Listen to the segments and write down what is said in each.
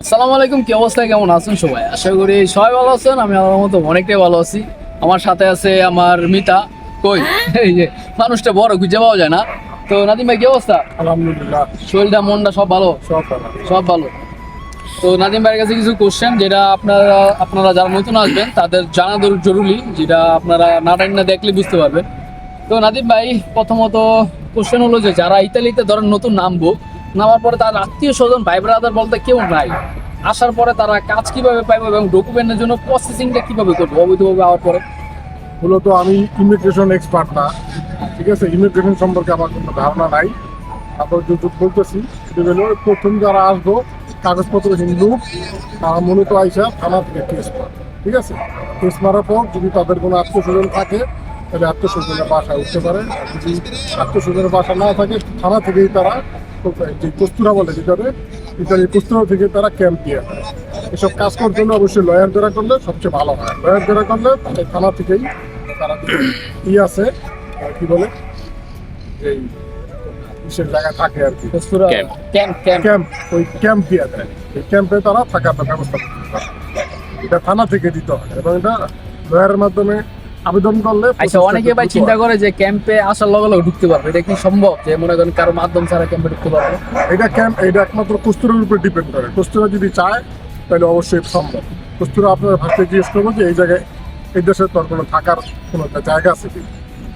আসসালামু আলাইকুম কি অবস্থা কেমন আছেন সবাই? আশা করি সবাই ভালো আছেন আমি আমার মতো অনেকটাই ভালো আছি। আমার সাথে আছে আমার মিতা। কই? এই যে মানুষটা বড় খুঁজে পাওয়া যায় না। তো নাদিম ভাই কি অবস্থা? আলহামদুলিল্লাহ। শরীরটা মনটা সব ভালো? সব ভালো। সব ভালো। তো নাদিম ভাইয়ের কাছে কিছু কোশ্চেন যেটা আপনারা আপনারা যারা নতুন আসবেন তাদের জানা দর- জরুরি যেটা আপনারা না টাইম না দেখলে বুঝতে পারবেন। তো নাদিম ভাই প্রথমত কোশ্চেন হলো যে যারা ইতালিতে ধরেন নতুন নামবো নামার পরে তার আত্মীয় স্বজন, ভাই ব্রাদার বলতে কেউ নাই। আসার পরে তারা কাজ কীভাবে পাইবে এবং ডকুমেন্টের জন্য প্রসেসিংটা কীভাবে করবে, অবৈধভাবে আওয়ার পরে? মূলত আমি ইমিগ্রেশন এক্সপার্ট না, ঠিক আছে? ইমিগ্রেশন সম্পর্কে আমার কোনো ধারণা নাই। তারপর যতটুকু বলতেছি, সেটা হলো প্রথম যারা আসব, কাগজপত্র হিন্দু তারা মূলত আইসা থানা থেকে কেস ঠিক আছে? কেস মারার পর যদি তাদের কোনো আত্মীয় স্বজন থাকে, তাহলে আত্মীয় স্বজনের বাসায় উঠতে পারে। যদি আত্মীয় স্বজনের বাসা না থাকে থানা থেকেই তারা যে কস্তুরা বলে যেটাতে ইতালি কস্তুরা থেকে তারা ক্যাম্প দিয়ে। এসব কাজ করার জন্য অবশ্যই লয়ার দ্বারা করলে সবচেয়ে ভালো হয়। লয়ার দ্বারা করলে তাদের থানা থেকেই তারা ই আছে কি বলে এই বিশেষ জায়গায় থাকে আর কি। কস্তুরা ক্যাম্প ক্যাম্প ক্যাম্প ওই ক্যাম্প দিয়ে দেয়। এই ক্যাম্পে তারা থাকার ব্যবস্থা করতে পারে এটা থানা থেকে দিতে হয় এবং এটা লয়ারের মাধ্যমে আবেদন করলে আচ্ছা অনেকে ভাই চিন্তা করে যে ক্যাম্পে আসার লগে লগে ঢুকতে পারবে। এটা কি সম্ভব যে মনে করেন কারও মাধ্যম ছাড়া ক্যাম্পে ঢুকতে পারবে? এটা ক্যাম্প এটা একমাত্র কস্তুরের উপর ডিপেন্ড করে। কস্তুরা যদি চায় তাহলে অবশ্যই সম্ভব। কস্তুরা আপনার ভাষায় জিজ্ঞেস করব যে এই জায়গায় এই দেশে তোর কোনো থাকার কোনো একটা জায়গা আছে কি?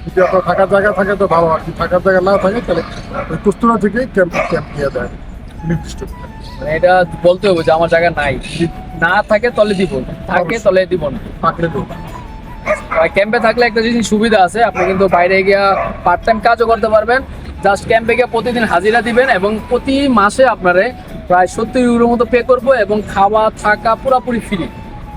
যদি আপনার থাকার জায়গা থাকে তো ভালো। আর কি থাকার জায়গা না থাকে তাহলে ওই কস্তুরা থেকেই ক্যাম্প ক্যাম্প দিয়ে দেয়। নির্দিষ্ট। মানে এটা বলতে হবে যে আমার জায়গা নাই। না থাকে তাহলে দিব থাকে তাহলে দিব না। থাকলে আর ক্যাম্পে থাকলে একটা জিনিস সুবিধা আছে, আপনি কিন্তু বাইরে গিয়ে পার্ট টাইম কাজও করতে পারবেন। জাস্ট ক্যাম্পে গিয়ে প্রতিদিন হাজিরা দিবেন এবং প্রতি মাসে আপনারে প্রায় সত্তর ইউরোর মতো পে করব এবং খাওয়া, থাকা পুরোপুরি ফ্রি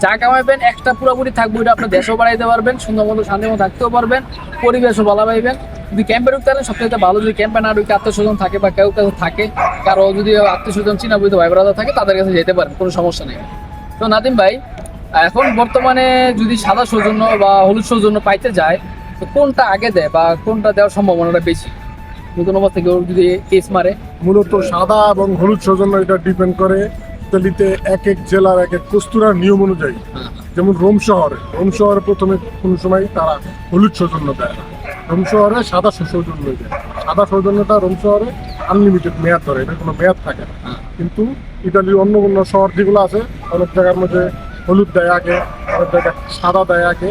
যা কামাইবেন একটা পুরোপুরি থাকব, এটা আপনার দেশও বাড়াইতে পারবেন, সুন্দর মতো শান্তি মতো থাকতেও পারবেন, পরিবেশও ভালো পাইবেন। যদি ক্যাম্পে ঢুকতে পারেন সব সবথেকে ভালো যদি ক্যাম্পে না ঢুকে আত্মীয় স্বজন থাকে বা কেউ কেউ থাকে, কারও যদি আত্মীয় স্বজন চিনা বুঝতে ভাই ব্রাদার থাকে তাদের কাছে যেতে পারেন, কোনো সমস্যা নেই। তো নাদিম ভাই এখন বর্তমানে যদি সাদা সৌজন্য বা হলুদ সৌজন্য পাইতে যায়, তো কোনটা আগে দেয় বা কোনটা দেওয়ার সম্ভাবনাটা বেশি? নতুন অবস্থা কেউ যদি কেস মারে? মূলত সাদা এবং হলুদ সৌজন্য এটা ডিপেন্ড করে। ইতালিতে এক এক জেলার এক এক কস্তুরার নিয়ম অনুযায়ী। যেমন রোম শহরে রোম শহরে প্রথমে কোনো সময় তারা হলুদ সৌজন্য দেয় রোম শহরে সাদা সৌজন্য দেয়। সাদা সৌজন্যটা রোম শহরে আনলিমিটেড মেয়াদ ধরে, এটা কোনো মেয়াদ থাকে না। কিন্তু ইতালির অন্য অন্য শহর যেগুলো আছে, অনেক জায়গার মধ্যে হলুদ দেয় আগে সাদা দেয় আগে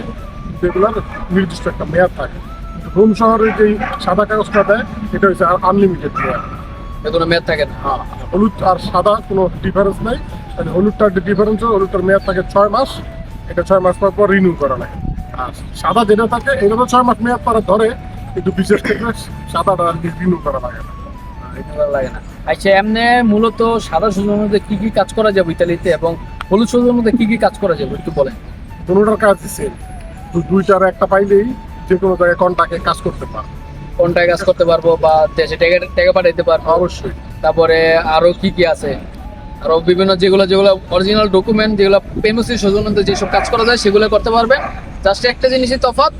যেগুলোর নির্দিষ্ট একটা মেয়াদ থাকে। কিন্তু রোম শহরে যেই সাদা কাগজটা দেয় এটা হচ্ছে আনলিমিটেড মেয়াদ। কোনো মেয়াদ থাকে না? হ্যাঁ, হলুদ আর সাদা কোনো ডিফারেন্স নাই। হলুদটার ডিফারেন্স হলুদটার মেয়াদ থাকে ছয় মাস। এটা ছয় মাস পর পর রিনিউ করা লাগে। আর সাদা যেটা থাকে এটা তো ছয় মাস মেয়াদ পরে ধরে কিন্তু বিশেষ ক্ষেত্রে সাদাটা রিনিউ করা লাগে না। এটা লাগে না। আচ্ছা এমনি মূলত সাদা মধ্যে কি কি কাজ করা যাবে ইতালিতে? এবং হলুদ সৌজন্যের মধ্যে কি কি কাজ করা যাবে একটু বলেন। দুটার কাজ সেম দুইটার একটা পাইলেই যে কোনো জায়গায় কন্টাকে কাজ করতে পারে কোনটায় কাজ করতে পারব বা দেশে টাকা টাকা পাঠাইতে পারব। অবশ্যই। তারপরে আরও কি কি আছে? আরও বিভিন্ন যেগুলো যেগুলো অরিজিনাল ডকুমেন্ট যেগুলো পেমসি সৌজন্যতে যেসব কাজ করা যায় সেগুলো করতে পারবেন জাস্ট একটা জিনিসই তফাৎ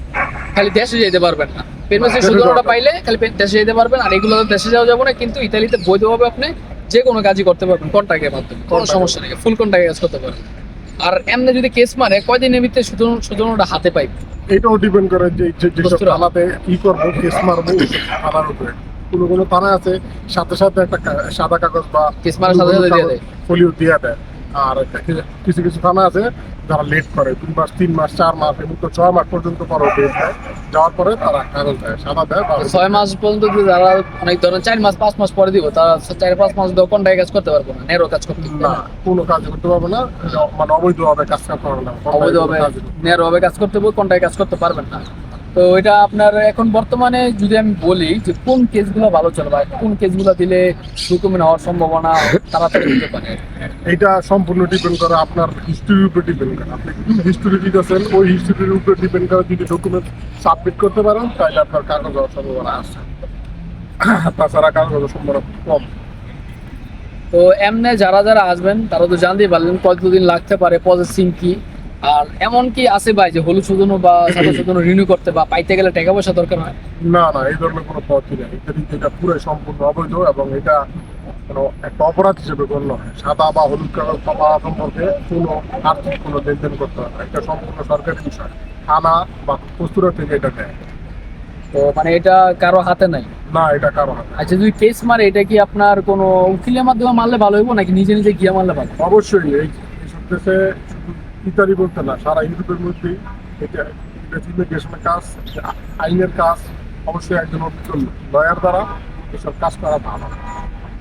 খালি দেশে যেতে পারবেন না। পেমসি সৌজন্যটা পাইলে খালি দেশে যেতে পারবেন আর এগুলো দেশে যাওয়া যাবে না কিন্তু ইতালিতে বৈধভাবে আপনি যে কোনো কাজই করতে পারবেন কন্ট্রাক্টের মাধ্যমে কোনো সমস্যা নেই। ফুল কন্ট্রাক্টে কাজ করতে পারবেন। আর এমনি যদি কেস মানে কয়দিনের ভিতরে সৌজন্যটা হাতে পাইবে? এটাও ডিপেন্ড করে যে যে- যেসব থানাতে ই করব কেস মারবো আমার উপরে। কোনো কোনো থানা আছে সাথে সাথে একটা সাদা কাগজ বা কেস মারার সাথে সাথে দিয়ে দেয়। ফলিও দিয়ে দেয়। আর কিছু কিছু থানা আছে যারা লেট করে। দুই মাস তিন মাস চার মাস এবং তো ছয় মাস পর্যন্ত পরও ডেট দেয় যাওয়ার পরে তারা কাগজ দেয় সাদা দেয় ছয় মাস পর্যন্ত যারা অনেক ধরেন চার মাস পাঁচ মাস পরে দিব তারা চার পাঁচ মাস ধরে কন্ট্রাক্টে কাজ করতে পারব না নেরো কাজ করতে না কোনো কাজ করতে পারবে না মানে অবৈধভাবে কাজ করতে পারবে না অবৈধভাবে নেরোভাবে কাজ করতে হবে কন্ট্রাক্টে কাজ করতে পারবেন না। তো এটা আপনার এখন বর্তমানে যদি আমি বলি যে কোন কেসগুলো ভালো চলে বা কোন কেসগুলো দিলে ডকুমেন্ট হওয়ার সম্ভাবনা তাড়াতাড়ি হতে পারে? এটা সম্পূর্ণ ডিপেন্ড করে আপনার হিস্ট্রির উপরে ডিপেন্ড করে। আপনি কি হিস্ট্রি দিতেছেন ওই হিস্ট্রির উপরে ডিপেন্ড করে যদি ডকুমেন্ট সাবমিট করতে পারেন তাহলে আপনার কাগজ হওয়ার সম্ভাবনা আছে। তাছাড়া কাগজ হওয়ার সম্ভাবনা কম। তো এমনি যারা যারা আসবেন তারা তো জানতেই পারলেন কতদিন লাগতে পারে প্রসেসিং কি। আর এমন কি আছে ভাই যে হলুদ সুদনও বা সাদা সুদনও রিনিউ করতে বা পাইতে গেলে টাকা পয়সা দরকার হয়? না না এই ধরনের কোনো পথই নেই। এটা এটা পুরো সম্পূর্ণ অবৈধ এবং এটা কোনো একটা অপরাধ হিসেবে গণ্য হয়। সাদা বা হলুদ কাগজ পাওয়া সম্পর্কে কোনো আর্থিক কোনো লেনদেন করতে হয় না। এটা সম্পূর্ণ সরকারি বিষয়। থানা বা কস্তুরা থেকে এটা নেয়। তো মানে এটা কারও হাতে নাই? না এটা কারও হাতে আচ্ছা যদি কেস মারে এটা কি আপনার কোনো উকিলের মাধ্যমে মারলে ভালো হইব নাকি নিজে নিজে গিয়ে মারলে ভালো অবশ্যই এই দেশে শুধু ইতালি বলতে না সারা ইউরোপের মধ্যেই এটা ইমিগ্রেশনের কাজ আইনের কাজ অবশ্যই একজন অভিজ্ঞ লয়ার দ্বারা এসব কাজ করা ভালো।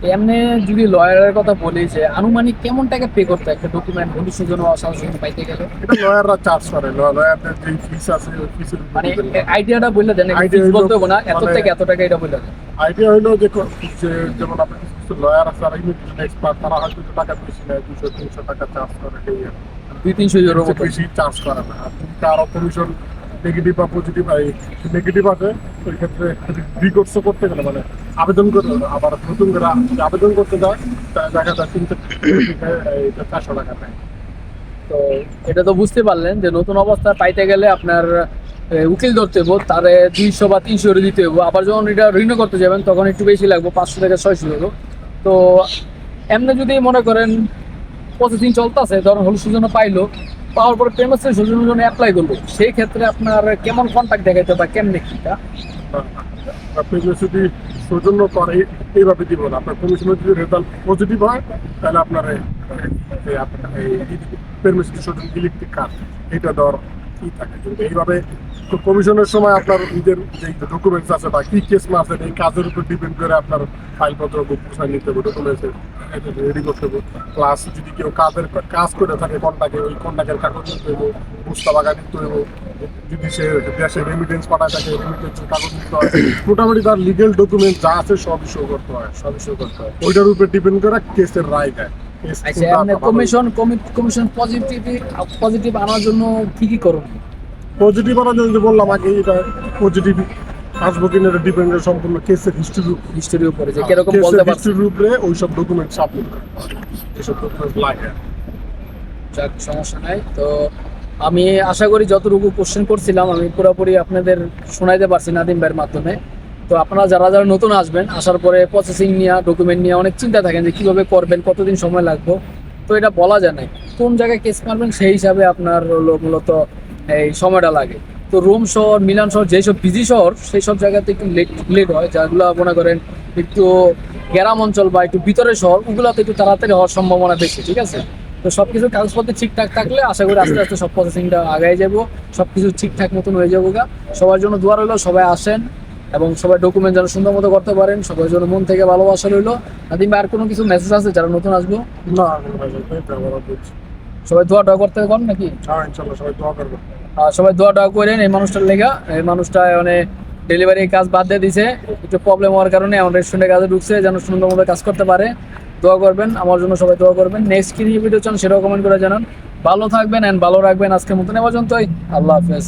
এমনি যদি লয়ারের কথা বলি যে আনুমানিক কেমন টাকা পে করতে একটা ডকুমেন্ট ভবিষ্যৎ জন্য সাহসিক পাইতে গেলে? এটা লয়াররা চার্জ করে লয়ারদের যে ফিস আছে ওই ফিসের মানে আইডিয়াটা বললে দেন fees বলতে হবে না এত মানে- থেকে এত টাকা এটা বললে আইডিয়া হলো যে যেমন কিছু লয়ার আছে আর ইমিগ্রেশন এক্সপার্ট তারা হয়তো টাকা বেশি নেয় দুশো তিনশো টাকা চার্জ করে এই। দুই তিনশো ইউরো মতো। বেশি চার্জ করে না কারও কমিশন নেগেটিভ বা পজিটিভ নেগেটিভ আছে ওই ক্ষেত্রে রিকোর্সও করতে গেলে মানে আবেদন করে আবার নতুন করে আবেদন করতে যায় দেখা যায় তিনশো চারশো টাকা নেয়। তো এটা তো বুঝতে পারলেন যে নতুন অবস্থা পাইতে গেলে আপনার উকিল ধরতে হইব তারে দুইশো বা তিনশো দিতে হইব। আবার যখন এটা রিনিউ করতে যাবেন তখন একটু বেশি লাগবে পাঁচশো থেকে ছয়শো তো এমনি যদি মনে করেন প্রসেসিং চলতেছে ধরুন হলুদ জন্য পাইলো, পাওয়ার পরে পেমেন্ট সৌজন্য জন্য অ্যাপ্লাই করল। সেই ক্ষেত্রে আপনার কেমন কন্ট্যাক্ট দেখাইতে বা কেমনে কিটা আপনি যদি সৌজন্য করে, এইভাবে দিব না। আপনার কমিশনের যদি রেজাল্ট পজিটিভ হয়, তাহলে আপনার পেরমিশন সৌজন্য ইলেকট্রিক কার্ড এটা দেওয়ার কি থাকে? কিন্তু এইভাবে কমিশনের সময় আপনার নিজের যে ডকুমেন্টস আছে বা কি কেস আছে এই কাজের উপর ডিপেন্ড করে আপনার ফাইলপত্র গুছায় নিতে হবে ডকুমেন্টস রেডি করতে হবে। প্লাস যদি কেউ কাজের কাজ করে থাকে, কন্টাকে, ওই কন্টাকের কাগজ নিতে হবে, বুস্তা বাগা নিতে হবে, যদি সে দেশে রেমিটেন্স পাঠায় থাকে রেমিটেন্সের কাগজ নিতে হয় মোটামুটি তার লিগেল ডকুমেন্ট যা আছে সব ইস্যু করতে হয় সব ইস্যু করতে হয়। ওইটার উপর ডিপেন্ড করে কেসের রায় দেয়। আচ্ছা কমিশন কমিশন পজিটিভ পজিটিভ আনার জন্য কি কি করুন পজিটিভ আনার জন্য যে বললাম আগে এটা পজিটিভ আসব কিনা এটা ডিপেন্ড করে সম্পূর্ণ কেসের হিস্ট্রি হিস্টোরির উপরে যে কীরকম বলতে পারছেন? হিস্ট্রির উপরে ওই সব ডকুমেন্ট সাবমিট এসব ডকুমেন্ট লাগে যাক সমস্যা নাই। তো আমি আশা করি যতটুকু কোশ্চেন করছিলাম আমি পুরোপুরি আপনাদের শোনাইতে পারছি নাদিম ভাইয়ের মাধ্যমে। তো আপনারা যারা যারা নতুন আসবেন, আসার পরে প্রসেসিং নিয়ে ডকুমেন্ট নিয়ে অনেক চিন্তা থাকেন যে কীভাবে করবেন, কতদিন সময় লাগবে। তো এটা বলা যায় না, কোন জায়গায় কেস মারবেন সেই হিসাবে আপনার হলো মূলত এই সময়টা লাগে। তো রোম শহর, মিলান শহর যেসব বিজি শহর সেই সব জায়গাতে একটু লেট লেট হয়, যেগুলো মনে করেন একটু গ্রাম অঞ্চল বা একটু ভিতরের শহর, ওগুলোতে একটু তাড়াতাড়ি হওয়ার সম্ভাবনা বেশি, ঠিক আছে? তো সব কিছু কাগজপত্র ঠিকঠাক থাকলে আশা করি আস্তে আস্তে সব প্রসেসিংটা আগায় যাব, সবকিছু ঠিকঠাক মতন হয়ে যাব গা। সবার জন্য দোয়ার হলো সবাই আসেন এবং সবাই ডকুমেন্ট যেন সুন্দর মতো করতে পারেন সবাই জন্য মন থেকে ভালোবাসা রইল। নাদিম আর কোনো কিছু মেসেজ আছে যারা নতুন আসব? না সবাই দোয়া টোয়া করতে পারেন নাকি? হ্যাঁ সবাই দোয়া করব। সবাই দোয়া টোয়া করেন এই মানুষটার লেগা। এই মানুষটা মানে ডেলিভারি কাজ বাদ দিয়ে দিছে। একটু প্রবলেম হওয়ার কারণে আমার রেস্টুরেন্টে কাজে ঢুকছে যেন সুন্দর মতো কাজ করতে পারে। দোয়া করবেন আমার জন্য সবাই দোয়া করবেন। নেক্সট কি ভিডিও চান সেটাও কমেন্ট করে জানান। ভালো থাকবেন অ্যান্ড ভালো রাখবেন আজকের মতন এ পর্যন্তই। আল্লাহ হাফেজ।